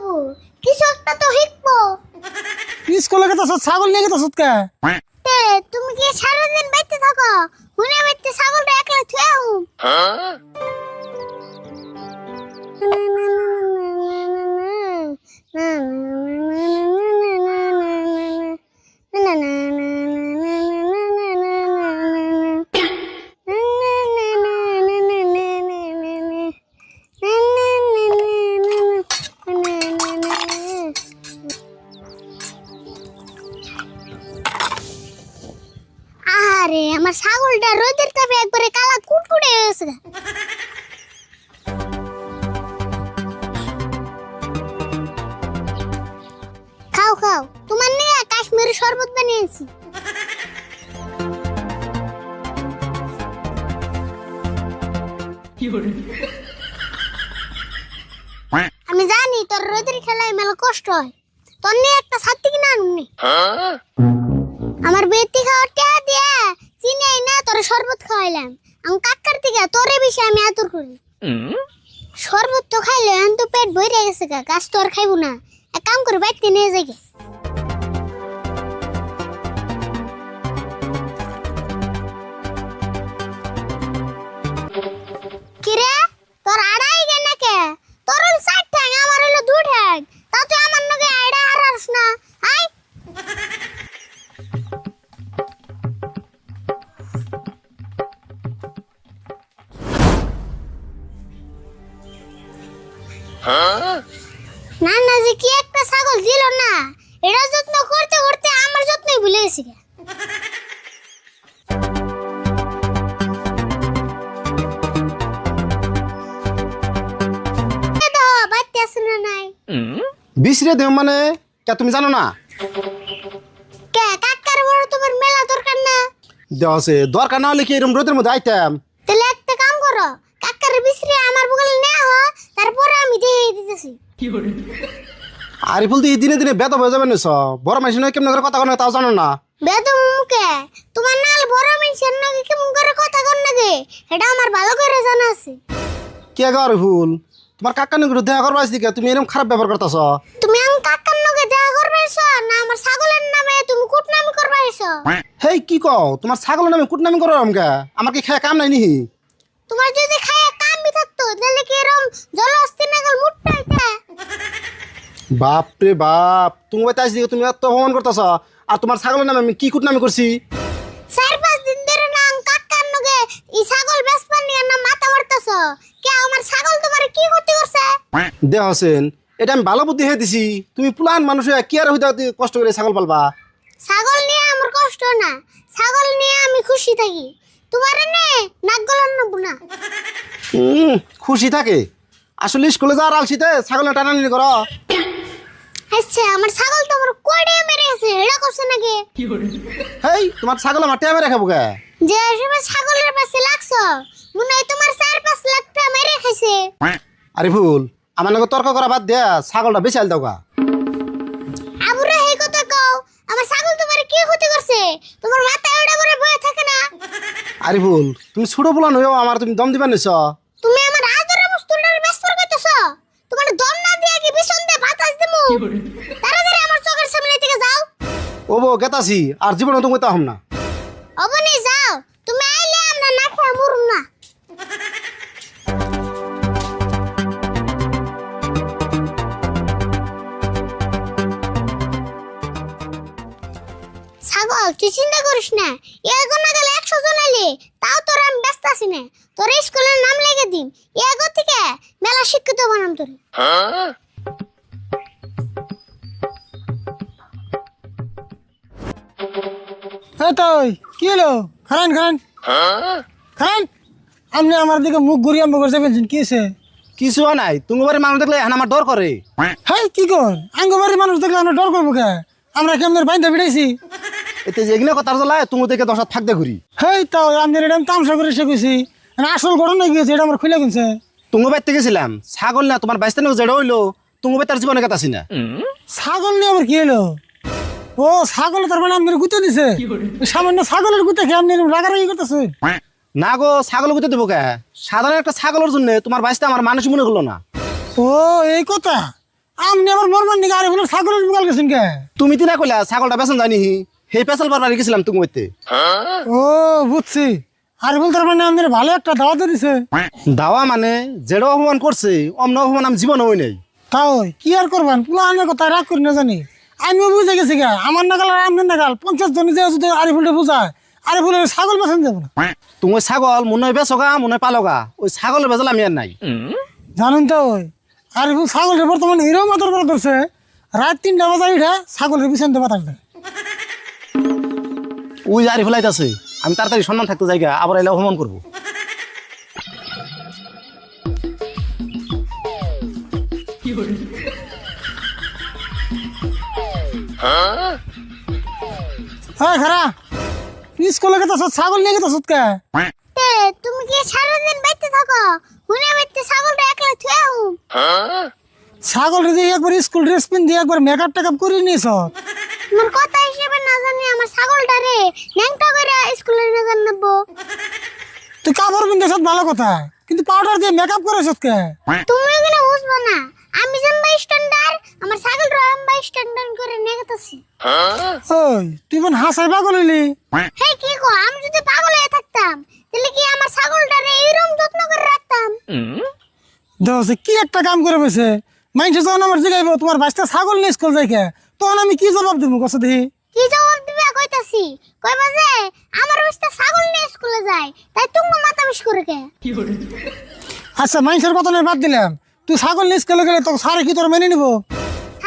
বাবু কিছু একটা তো শিখব স্কুলে গেতে ছাগল নিয়ে গেতে কে তে তুমি কি সারাদিন বাইতে থাকো? হুনে বাইতে ছাগলটা একলা থুয়ে ছাগলটা রোদের তাপে একবারে কালা কুটকুটে হয়ে গেছে খাও খাও। তোমার নিয়ে কাশ্মীরি শরবত বানিয়েছি। আমি জানি তোর রোদের খেলায় মেলা কষ্ট হয়। তোর নিয়ে একটা ছাত্রী কিনা আনুনি আমার বেতি খাওয়ার টেয়া দিয়া চিনি না তোর শরবত খাওয়াইলাম। আমি কাকার থেকে তোরে বেশি আমি আদর করি। শরবত তো খাইলে তো পেট ভরে গেছে গা গাছ তো আর খাইবো না। এক কাম করে বাইতে নিয়ে যাই না না যে কি একটা ছাগল দিল না এটা যত্ন করতে করতে আমার যত্নই ভুলে গেছি বিসরে দেব মানে কে তুমি জানো না? কে কাকার বড় তোমার মেলা দরকার না? দেওয়া দরকার না হলে কি এরকম রোদের মধ্যে আইতাম তাহলে একটা কাম করো কাকার বিছরে আমার বগলে নেওয়া হ তারপরে আমি দিয়ে দিতেছি আর ফুল দিয়ে দিনে দিনে বেদ হয়ে যাবে না সব? বড় মানুষ নয় কেমন করে কথা কোনো তাও জানো না। বেদম মুখে? তোমার নাল বড় মানুষের নাকি কেমন করে কথা কর নাকি? এটা আমার ভালো করে জানা আছে। কে গার ফুল? তোমার কাকা নিয়ে দেখা করবা দিকে তুমি এরকম খারাপ ব্যবহার করতেছ? তুমি আমার কাকার নাকি দেখা করবে এসো না আমার ছাগলের নামে তুমি কুটনামি করবে এসো হেই কি কও? তোমার ছাগলের নামে কুটনামি করো আমকে। আমার কি খেয়ে কাম নাই নিহি? তোমার যদি খায় কামবি থাকতো তাহলে কি নাগল মুটটা হইতে বাপ রে বাপ তুমি বাইতে আসি তুমি এত অপমান করতেছ। আর তোমার ছাগলের নামে আমি কি কুট কুটনামি করছি? চার পাঁচ দিন ধরে না কাকার নগে ই ছাগল বেসপান নিয়ে না মাথা মারতেছ? কে আমার ছাগল তোমার কি ক্ষতি করছে? দেহ হোসেন এটা আমি ভালো বুদ্ধি হয়ে দিছি। তুমি পুলান মানুষ হয়ে কি আর হইতে কষ্ট করে ছাগল পালবা? ছাগল নিয়ে আমার কষ্ট না। ছাগল নিয়ে আমি খুশি থাকি। তোমার নে নাক গলান নেব না। হুম খুশি থাকে। আসলে স্কুলে যাওয়ার আলসিতে ছাগলের টানানি করো। আচ্ছা আমার ছাগল তো আমার কোড়ে মেরে গেছে এটা করছে নাকি? হেই তোমার ছাগল আমার টেমে রেখাবো কে? যে সময় ছাগলের পাশে লাগছো মনে হয় তোমার চার পাঁচ লাখ টাকা মেরে খাইছে। আরে ভুল আমার নাকি তর্ক করা বাদ দেয়া ছাগলটা বেশি আল দাও গা। আবুরে এই কথা কও আমার ছাগল তোমার কি ক্ষতি করছে? তোমার ওটা বয়ে থাকে না। আরে ভুল তুমি ছোট বলা নয় আমার তুমি দম দিবা নিছ। তুমি আমার আদরের বস্তুটার ব্যস্ত করতেছ তোমার দম না দিয়ে কি বিছন দিয়ে বাতাস দিমু তাড়াতাড়ি আমার চোখের সামনে থেকে যাও। ও বো গেতাছি আর জীবনে তুমি তাহম না। অবনি যাও। তুমি আইলে আমরা না খেয়ে মরুম না। ছাগল তুই চিন্তা করিস না। এগো না গেলে একশো জন আইলে তাও তোর আমি ব্যস্ত আছি না। তোর স্কুলের নাম লেগে দিন। এগো থেকে মেলা শিক্ষিত বানাম তোর। এই তো কি হলো? খারান খারান খারান আপনি আমার দিকে মুখ ঘুরিয়ে আম্ব করতে পেরেছেন কি হয়েছে? কিছু নাই। তুমি বাড়ি মানুষ দেখলে এখন আমার ডর করে। হাই কি কর? আঙ্গবাড়ির মানুষ দেখলে আমরা ডর করব কে? আমরা কেমন বাইন্দা বিড়াইছি? এতে যেগুলো কথা জ্বলায় তুমি দেখে দশাত থাকতে ঘুরি। হেই তাও আমি এটা আমি তামসা করে শিখেছি আসল ঘটনা গিয়েছে এটা আমার খুলে গেছে। তুমি বাড়িতে গেছিলাম। ছাগল না তোমার তারিখ জেড়ে হইল। তুমি তার জীবনে গেতাছি না। ছাগল নিয়ে আবার কি হলো ও ছাগল তার মানে আপনার গুতে দিছে? সামান্য ছাগলের গুতে খেয়ে আপনি রাগারাগি করতেছে না গো ছাগল গুতে দেবো কে? সাধারণ একটা ছাগলের জন্য তোমার বাইশটা আমার মানুষ মনে করল না। ও এই কথা? আপনি আবার মরবার নাকি আরে ছাগলের বিকাল গেছেন কে? তুমি তিনা কইলা ছাগলটা বেসন জানি। সেই পেছাল পারবার গেছিলাম তুমি হইতে ও বুঝছি। আরে বলতে মানে আমাদের ভালো একটা দাওয়াত দিছে। দাওয়া মানে যেটা অপমান করছে অমন অপমান আমি জীবন হই নাই। তাও কি আর করবেন? পুলা আনের কথা রাগ করি না জানি। আমিও বুঝে গেছি গা। আমার নাগাল আর আপনার নাগাল। পঞ্চাশ জন যে যদি আরে ফুলটা বুঝায় আরে ফুলের ছাগল বেছেন যাব না। তুমি ছাগল মনে হয় বেচগা মনে হয় পালগা ওই ছাগলের বেজাল আমি আর নাই। জানেন তো ওই আরে ফুল ছাগলের বর্তমানে হিরো মাতর করে ধরছে। রাত তিনটা বাজার উঠে ছাগলের পিছন দেবা থাকবে ওই যে আরে ফেলাইতেছে আমি তাড়াতাড়ি সম্মান থাকতে জায়গা আবার এলে অপমান করব। হ্যাঁ খারা। স্কুলে গেতে ছাগল নিয়ে গেতে কে তুমি কি সারাদিন বাইতে থাকো? হুনে বাইতে ছাগলটা একলা থুয়ে হুম ছাগল যদি একবার স্কুল ড্রেস পিন দিয়ে একবার মেকআপ টেকআপ করে নিয়েছ তোমার কথা হিসেবে না জানি আমার ছাগলটা রে ন্যাংটা করে স্কুলে না জানাব তুই কাপড় ভালো কথা কিন্তু পাউডার দিয়ে মেকআপ করেছ কে তুমি কিনা বুঝব না আমি জানবা স্ট্যান্ডার্ড আমার ছাগলটা আমি স্ট্যান্ডার্ড করে নেগেতাছি ওই তুই মন হাসাই পাগল হইলি? হে কি কো আমি যদি পাগল হয়ে থাকতাম তাহলে কি আমার ছাগলটা রে এরকম যত্ন করে রাখতাম? দেখো কি একটা কাম করে বসে। মাইনসে যখন আমার জিগাইব তোমার বাচ্চা ছাগল নিয়ে স্কুল যাই কে তখন আমি কি জবাব দেবো কষ্ট দেখি? কি জবাব দিবে কইতাছি? কইবা যে আমার অবস্থা ছাগল নিয়ে স্কুলে যায় তাই তুমি মাথা বিষ করে কে? আচ্ছা মাইনসের কথা নয় বাদ দিলাম। তুই ছাগল নিয়ে স্কুলে গেলে তোকে সারে কি তোর মেনে নিবো?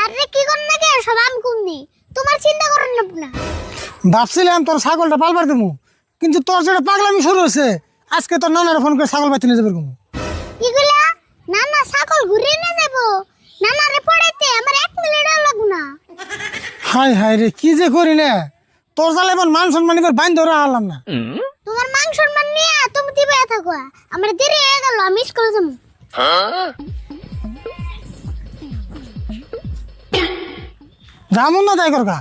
আরে কি কর না কে? সব আমি কুমনি। তোমার চিন্তা করেন না ভাবছিলাম তোর ছাগলটা পালবার দেবো কিন্তু তোর যেটা পাগলামি শুরু হয়েছে আজকে তোর নানার ফোন করে ছাগল বাচ্চা নিয়ে যাবে কমু কি কইলা? না না ছাগল ঘুরে না যাব। নানা রে পড়াইতে আমার এক মিনিটও লাগবে না। হাই হাই রে কি যে করি না? তোর জালে এবার মান সম্মান এবার বাইন ধরে হারলাম না। তোমার মান নিয়ে তুমি দিবে থাকো। আমার দেরি হয়ে গেল আমি স্কুলে যাব। যামন না তাই করকা